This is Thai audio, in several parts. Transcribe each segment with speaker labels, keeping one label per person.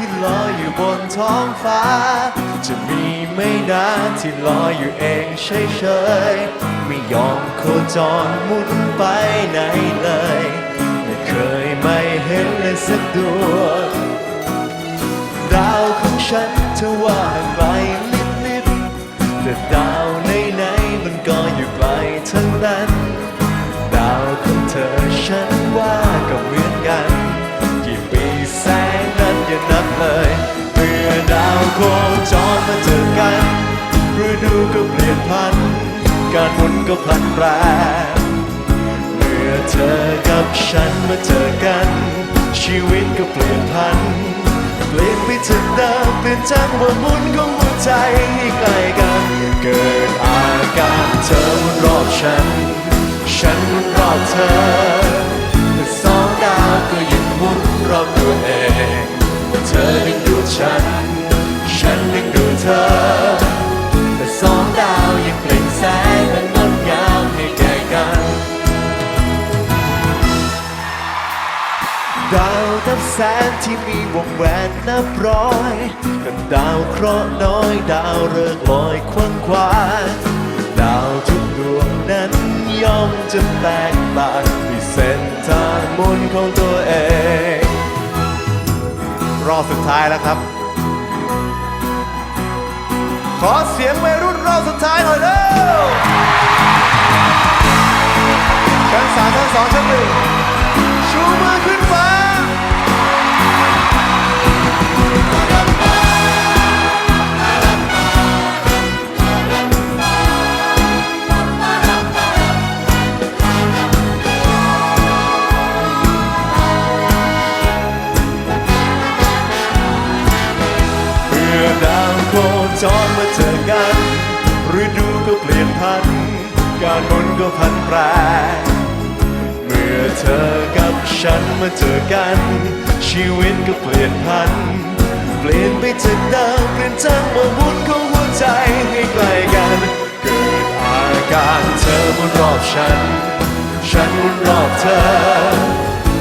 Speaker 1: ที่ลอยอยู่บนท้องฟ้า จะมีไม่นานที่ลอยอยู่เองเฉยๆไม่ยอมโคจรมุนไปไหนเลย ไม่เคยไม่เห็นเลยสักดวงดาวของฉันเธอว่างไกลลิบลิบแต่ดาวไหนไหนๆมันก็อยู่ไกลทั้งนั้น โคจรมาเจอกันฤดูก็เปลี่ยนพัน การหมุนก็พลันแปรเมื่อเธอกับฉันมาเจอกัน ชีวิตก็เปลี่ยนพัน เปลี่ยนไปจากเดิมเปลี่ยนจากว่าหมุนของหัวใจให้ใกล้กัน เกิดอาการเธอหมุนรอบฉัน ฉันมุนรอบเธอแต่สองดาวก็ยังหมุนรอบตัวเองเธอดึงดูดฉัน นับแสนที่มีวงแหวนนับร้อยกับดาวเคราะห์น้อย ดาวเริกลอยคว้างควางดาวทุกดวงนั้นย่อมจะแตกต่างมีเส้นทางมุนของตัวเอง รอบสุดท้ายแล้วครับ ขอเสียงวัยรุ่นรอบสุดท้ายหน่อยเร็วชั้นสามชั้นสองชั้นหนึ่งชูมือขึ้นฟ้า มื่อดาวโคจรมาเจอกันฤดูก็เปลี่ยนพันการหมุนก็พันแปรเมื่อเธอกับฉันมาเจอกัน ชีวิตก็เปลี่ยนพัน เปลี่ยนไปจากดิมเปลี่ยนจากมดวุ่นของหัวใจให้ใกล้กัน เกิดอาการเธอหมุนรอบฉัน ฉันหมุนรอบเธอ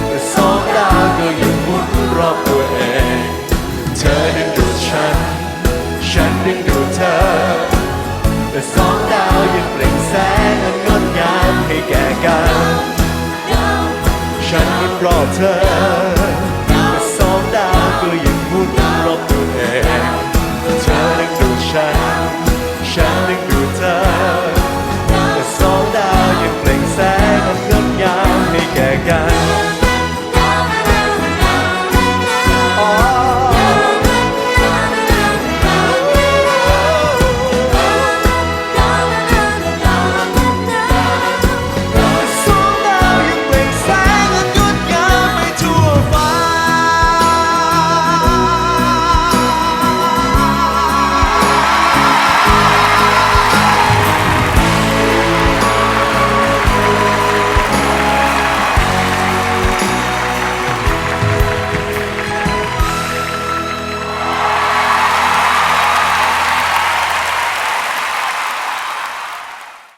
Speaker 1: แต่สองดาวก็ยังหมุนรอบตัวเอง เธอดึงดู แต่สองดาวยังเปล่งแสงอันงดงามให้แก่กัน ฉันมันรอบเธอ